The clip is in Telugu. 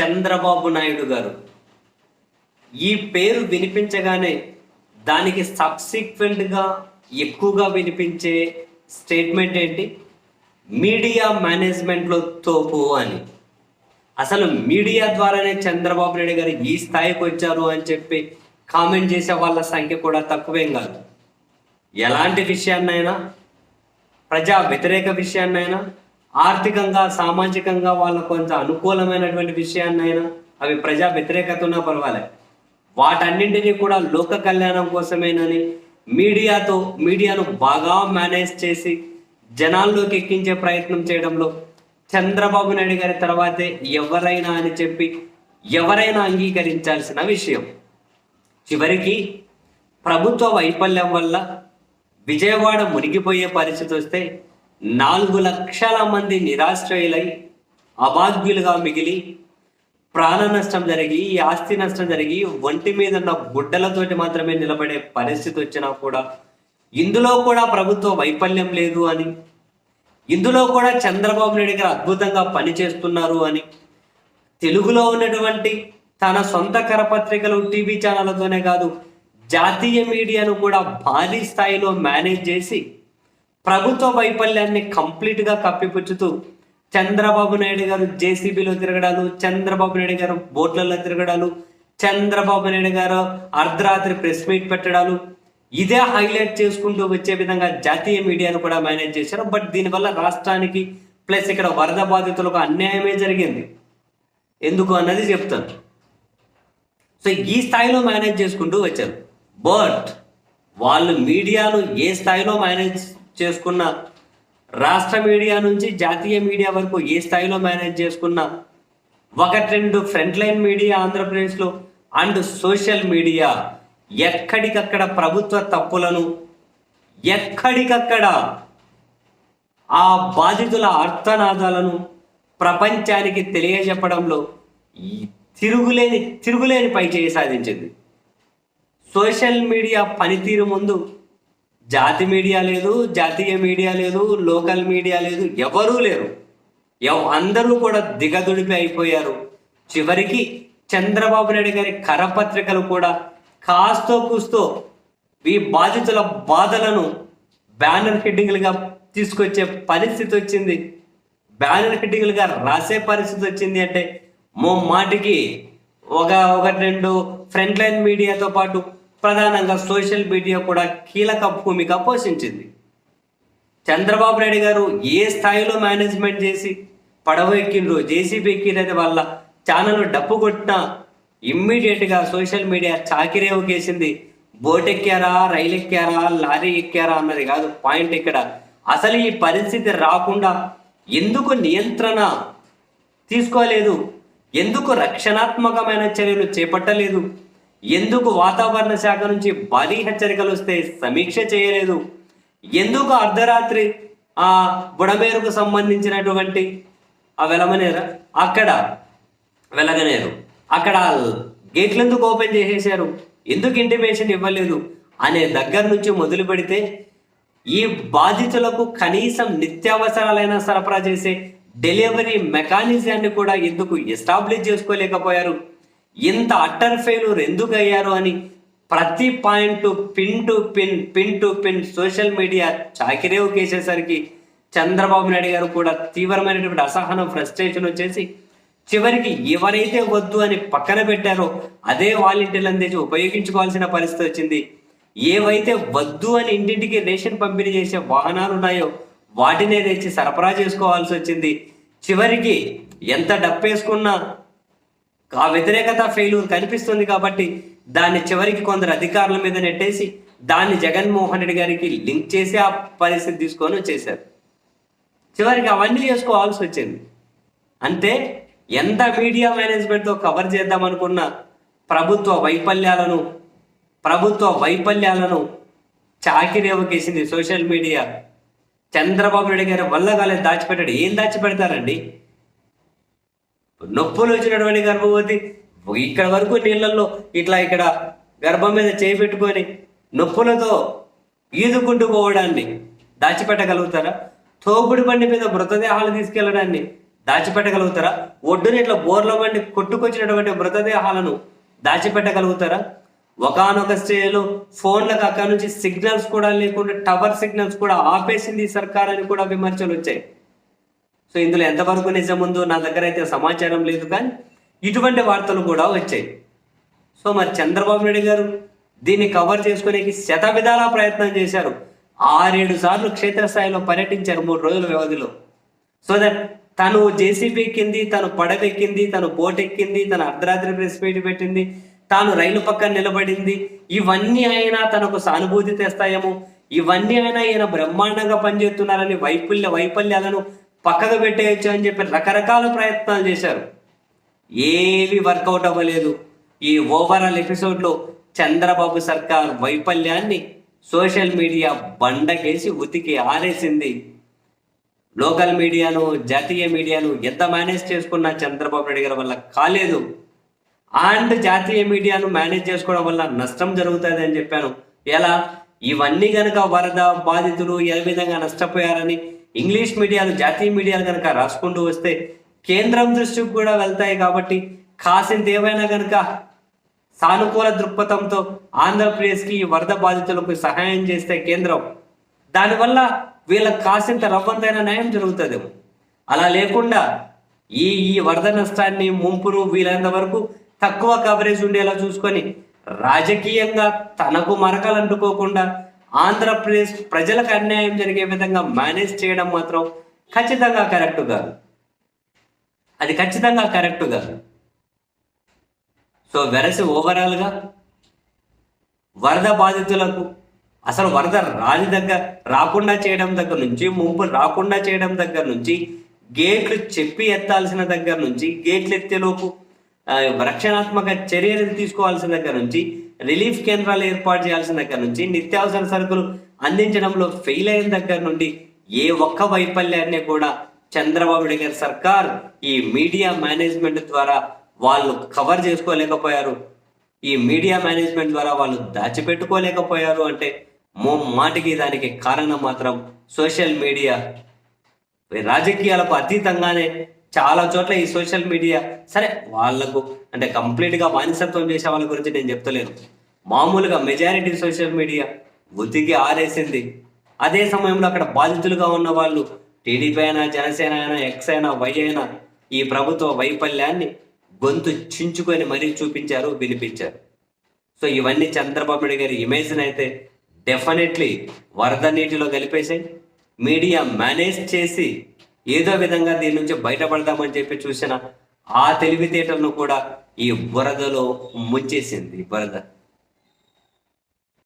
చంద్రబాబు నాయుడు గారు. ఈ పేరు వినిపించగానే దానికి సబ్సిక్వెంట్గా ఎక్కువగా వినిపించే స్టేట్మెంట్ ఏంటి? మీడియా మేనేజ్మెంట్లో తోపు అని. అసలు మీడియా ద్వారానే చంద్రబాబు నాయుడు గారు ఈ స్థాయికి వచ్చారు అని చెప్పి కామెంట్ చేసే వాళ్ళ సంఖ్య కూడా తక్కువేం కాదు. ఎలాంటి విషయాన్నైనా ప్రజా వ్యతిరేక విషయాన్నైనా ఆర్థికంగా సామాజికంగా వాళ్ళ కొంత అనుకూలమైనటువంటి విషయాన్నైనా అవి ప్రజా వ్యతిరేకత ఉన్నా పర్వాలే. వాటన్నింటినీ కూడా లోక కళ్యాణం కోసమేనని మీడియాతో మీడియాను బాగా మేనేజ్ చేసి జనాల్లోకి ఎక్కించే ప్రయత్నం చేయడంలో చంద్రబాబు నాయుడు గారి తర్వాతే ఎవరైనా అని చెప్పి ఎవరైనా అంగీకరించాల్సిన విషయం. చివరికి ప్రభుత్వ వైఫల్యం వల్ల విజయవాడ మునిగిపోయే పరిస్థితి వస్తే నాలుగు లక్షల మంది నిరాశ్రయులై అబాధ్యులుగా మిగిలి ప్రాణ నష్టం జరిగి ఆస్తి నష్టం జరిగి ఒంటి మీద ఉన్న గుడ్డలతోటి మాత్రమే నిలబడే పరిస్థితి వచ్చినా కూడా ఇందులో కూడా ప్రభుత్వ వైఫల్యం లేదు అని ఇందులో కూడా చంద్రబాబు నాయుడు గారు అద్భుతంగా పనిచేస్తున్నారు అని తెలుగులో ఉన్నటువంటి తన సొంత కరపత్రికలు టీవీ ఛానళ్ళతోనే కాదు జాతీయ మీడియాను కూడా భారీ స్థాయిలో మేనేజ్ చేసి ప్రభుత్వ వైఫల్యాన్ని కంప్లీట్గా కప్పిపుచ్చుతూ చంద్రబాబు నాయుడు గారు జేసీబీలో తిరగడాలు చంద్రబాబు నాయుడు గారు బోట్లలో తిరగడాలు చంద్రబాబు నాయుడు గారు అర్ధరాత్రి ప్రెస్ మీట్ పెట్టడాలు. ఇదే హైలైట్ చేసుకుంటూ వచ్చే విధంగా జాతీయ మీడియాను కూడా మేనేజ్ చేశారు. బట్ దీనివల్ల రాష్ట్రానికి ప్లస్ ఇక్కడ వరద బాధితులకు అన్యాయమే జరిగింది. ఎందుకు అన్నది చెప్తాను. సో ఈ స్థాయిలో మేనేజ్ చేసుకుంటూ వచ్చారు. బట్ వాళ్ళు మీడియాను ఏ స్థాయిలో మేనేజ్ చేసుకున్న రాష్ట్ర మీడియా నుంచి జాతీయ మీడియా వరకు ఏ స్థాయిలో మేనేజ్ చేసుకున్న ఒకటి రెండు ఫ్రంట్ లైన్ మీడియా ఆంధ్రప్రదేశ్లో అండ్ సోషల్ మీడియా ఎక్కడికక్కడ ప్రభుత్వ తప్పులను ఎక్కడికక్కడ ఆ బాధితుల అర్థనాదాలను ప్రపంచానికి తెలియజెప్పడంలో తిరుగులేని తిరుగులేని పై చేయి సాధించింది. సోషల్ మీడియా పనితీరు ముందు జాతి మీడియా లేదు జాతీయ మీడియా లేదు లోకల్ మీడియా లేదు ఎవరూ లేరు. ఎవ అందరూ కూడా దిగదుడిపి అయిపోయారు. చివరికి చంద్రబాబు నాయుడు గారి కరపత్రికలు కూడా కాస్తో కూస్తో ఈ బాధితుల బాధలను బ్యానర్ హెడ్డింగ్లుగా తీసుకొచ్చే పరిస్థితి వచ్చింది. బ్యానర్ హెడ్డింగ్లుగా రాసే పరిస్థితి వచ్చింది అంటే మో మాటికి ఒక ఒకటి రెండు ఫ్రంట్ లైన్ మీడియాతో పాటు ప్రధానంగా సోషల్ మీడియా కూడా కీలక భూమిక పోషించింది. చంద్రబాబు నాయుడు గారు ఏ స్థాయిలో మేనేజ్మెంట్ చేసి పడవ ఎక్కిండ్రు జేసీబీ ఎక్కినది వల్ల ఛానల్ డప్పు కొట్టినా ఇమ్మీడియట్గా సోషల్ మీడియా చాకిరేవుకేసింది బోట్ ఎక్కారా రైలు ఎక్కారా లారీ ఎక్కారా అన్నది కాదు. పాయింట్ ఇక్కడ. అసలు ఈ పరిస్థితి రాకుండా ఎందుకు నియంత్రణ తీసుకోలేదు? ఎందుకు రక్షణాత్మకమైన చర్యలు చేపట్టలేదు? ఎందుకు వాతావరణ శాఖ నుంచి భారీ హెచ్చరికలు వస్తే సమీక్ష చేయలేదు? ఎందుకు అర్ధరాత్రి ఆ బుడమేరుకు సంబంధించినటువంటి ఆ వెలమనేరా? అక్కడ వెలగనేరు. అక్కడ గేట్లు ఎందుకు ఓపెన్ చేసేసారు ఎందుకు ఇంటిమేషన్ ఇవ్వలేదు? అనే దగ్గర నుంచి మొదలు పెడితే ఈ బాధితులకు కనీసం నిత్యావసరాలైనా సరఫరా చేసే డెలివరీ మెకానిజాన్ని కూడా ఎందుకు ఎస్టాబ్లిష్ చేసుకోలేకపోయారు? ఇంత అట్టర్ ఫెయిల్యూర్ ఎందుకు అయ్యారు అని ప్రతి point pin to pin pin to pin social media చాకిరేవు కేసేసరికి చంద్రబాబు నాయుడు గారు కూడా తీవ్రమైనటువంటి అసహనం ఫ్రస్ట్రేషన్ వచ్చేసి చివరికి ఎవరైతే వద్దు అని పక్కన పెట్టారో అదే వాలంటీర్లను తెచ్చి ఉపయోగించుకోవాల్సిన పరిస్థితి వచ్చింది. ఏవైతే వద్దు అని ఇంటింటికి రేషన్ పంపిణీ చేసే వాహనాలు ఉన్నాయో వాటినే తెచ్చి సరఫరా చేసుకోవాల్సి వచ్చింది. చివరికి ఎంత డప్పేసుకున్నా ఆ వ్యతిరేకత ఫెయిల్యూర్ కనిపిస్తుంది కాబట్టి దాన్ని చివరికి కొందరు అధికారుల మీద నెట్టేసి దాన్ని జగన్మోహన్ రెడ్డి గారికి లింక్ చేసి ఆ పరిస్థితి తీసుకొని వచ్చేసారు చివరికి అవన్నీ చేసుకోవాల్సి వచ్చింది. అంటే ఎంత మీడియా మేనేజ్మెంట్తో కవర్ చేద్దాం అనుకున్న ప్రభుత్వ వైఫల్యాలను ప్రభుత్వ వైఫల్యాలను చాకిరేవకేసింది సోషల్ మీడియా చంద్రబాబు నాయుడు గారి వల్ల కాలేదు దాచిపెట్టాడు. ఏం దాచిపెడతారండి? నొప్పులు వచ్చినటువంటి గర్భవతి ఇక్కడ వరకు నీళ్ళల్లో ఇట్లా ఇక్కడ గర్భం మీద చేయి పెట్టుకొని నొప్పులతో ఈదుకుంటూ పోవడాన్ని దాచిపెట్టగలుగుతారా? తోపుడు బండి మీద మృతదేహాలు తీసుకెళ్ళడాన్ని దాచిపెట్టగలుగుతారా? ఒడ్డున ఇట్లా బోర్ల బండి కొట్టుకొచ్చినటువంటి మృతదేహాలను దాచిపెట్టగలుగుతారా? ఒకనొక స్టేలో ఫోన్లకు అక్కడ నుంచి సిగ్నల్స్ కూడా లేకుండా టవర్ సిగ్నల్స్ కూడా ఆపేసింది సర్కార్ అని కూడా విమర్శలు వచ్చాయి. సో ఇందులో ఎంతవరకు నిజం ఉందో నా దగ్గర అయితే సమాచారం లేదు కానీ ఇటువంటి వార్తలు కూడా వచ్చాయి. సో మరి చంద్రబాబు నాయుడు గారు దీన్ని కవర్ చేసుకునేకి శత విధాల ప్రయత్నం చేశారు. ఆరేడు సార్లు క్షేత్రస్థాయిలో పర్యటించారు మూడు రోజుల వ్యవధిలో. సో దట్ తను జేసీబీ ఎక్కింది తను పడవ ఎక్కింది తను బోట్ ఎక్కింది తన అర్ధరాత్రి ప్రెస్ మీట్ పెట్టింది తాను రైలు పక్కన నిలబడింది. ఇవన్నీ అయినా తనకు సానుభూతి తెస్తాయేమో. ఇవన్నీ అయినా ఈయన బ్రహ్మాండంగా పనిచేస్తున్నారని వైఫల్య వైఫల్యాలను పక్కకు పెట్టేయచ్చు అని చెప్పి రకరకాల ప్రయత్నాలు చేశారు. ఏవి వర్కౌట్ అవ్వలేదు. ఈ ఓవరాల్ ఎపిసోడ్లో చంద్రబాబు సర్కార్ వైఫల్యాన్ని సోషల్ మీడియా బండకేసి ఉతికి ఆరేసింది. లోకల్ మీడియాను జాతీయ మీడియాను ఎంత మేనేజ్ చేసుకున్నా చంద్రబాబు నాయుడు గారి వల్ల కాలేదు. అండ్ జాతీయ మీడియాను మేనేజ్ చేసుకోవడం వల్ల నష్టం జరుగుతుంది అని చెప్పాను. ఎలా? ఇవన్నీ కనుక వరద బాధితులు ఏ విధంగా నష్టపోయారని ఇంగ్లీష్ మీడియాలు జాతీయ మీడియాలు కనుక రాసుకుంటూ వస్తే కేంద్రం దృష్టికి కూడా వెళ్తాయి కాబట్టి కాసింత ఏమైనా కనుక సానుకూల దృక్పథంతో ఆంధ్రప్రదేశ్కి ఈ వరద బాధితులకు సహాయం చేస్తే కేంద్రం దానివల్ల వీళ్ళకి కాసింత రవ్వంతైన న్యాయం జరుగుతుందేమో అలా లేకుండా ఈ ఈ వరద నష్టాన్ని ముంపును వీలైనంత వరకు తక్కువ కవరేజ్ ఉండేలా చూసుకొని రాజకీయంగా తనకు మరకలు అంటుకోకుండా ఆంధ్రప్రదేశ్ ప్రజలకు అన్యాయం జరిగే విధంగా మేనేజ్ చేయడం మాత్రం ఖచ్చితంగా కరెక్ట్ కాదు. అది ఖచ్చితంగా కరెక్ట్ కాదు. సో వెరసి ఓవరాల్గా వరద బాధితులకు అసలు వరద రాని దగ్గర రాకుండా చేయడం దగ్గర నుంచి ముంపు రాకుండా చేయడం దగ్గర నుంచి గేట్లు చెప్పి ఎత్తాల్సిన దగ్గర నుంచి గేట్లు ఎత్తేలోపు రక్షణాత్మక చర్యలు తీసుకోవాల్సిన దగ్గర నుంచి రిలీఫ్ కేంద్రాలు ఏర్పాటు చేయాల్సిన దగ్గర నుంచి నిత్యావసర సరుకులు అందించడంలో ఫెయిల్ అయిన దగ్గర నుండి ఏ ఒక్క వైఫల్యాన్ని కూడా చంద్రబాబు నాయుడు గారి సర్కార్ ఈ మీడియా మేనేజ్మెంట్ ద్వారా వాళ్ళు కవర్ చేసుకోలేకపోయారు. ఈ మీడియా మేనేజ్మెంట్ ద్వారా వాళ్ళు దాచిపెట్టుకోలేకపోయారు అంటే మో మాటికి దానికి కారణం మాత్రం సోషల్ మీడియా. రాజకీయాలకు అతీతంగానే చాలా చోట్ల ఈ సోషల్ మీడియా. సరే వాళ్ళకు అంటే కంప్లీట్గా బానిసత్వం చేసే వాళ్ళ గురించి నేను చెప్తలేను. మామూలుగా మెజారిటీ సోషల్ మీడియా ఉతికి ఆరేసింది. అదే సమయంలో అక్కడ బాధితులుగా ఉన్న వాళ్ళు టీడీపీ అయినా జనసేన అయినా ఎక్స్ అయినా వై అయినా ఈ ప్రభుత్వ వైఫల్యాన్ని గొంతు చించుకొని మరీ చూపించారు వినిపించారు. సో ఇవన్నీ చంద్రబాబు నాయుడు గారి ఇమేజ్ని అయితే డెఫినెట్లీ వరద నీటిలో కలిపేసాయి మీడియా మేనేజ్ చేసి ఏదో విధంగా దీని నుంచి బయటపడదామని చెప్పి చూసిన ఆ తెలివితేటలను కూడా ఈ బురదలో ముంచేసింది బురద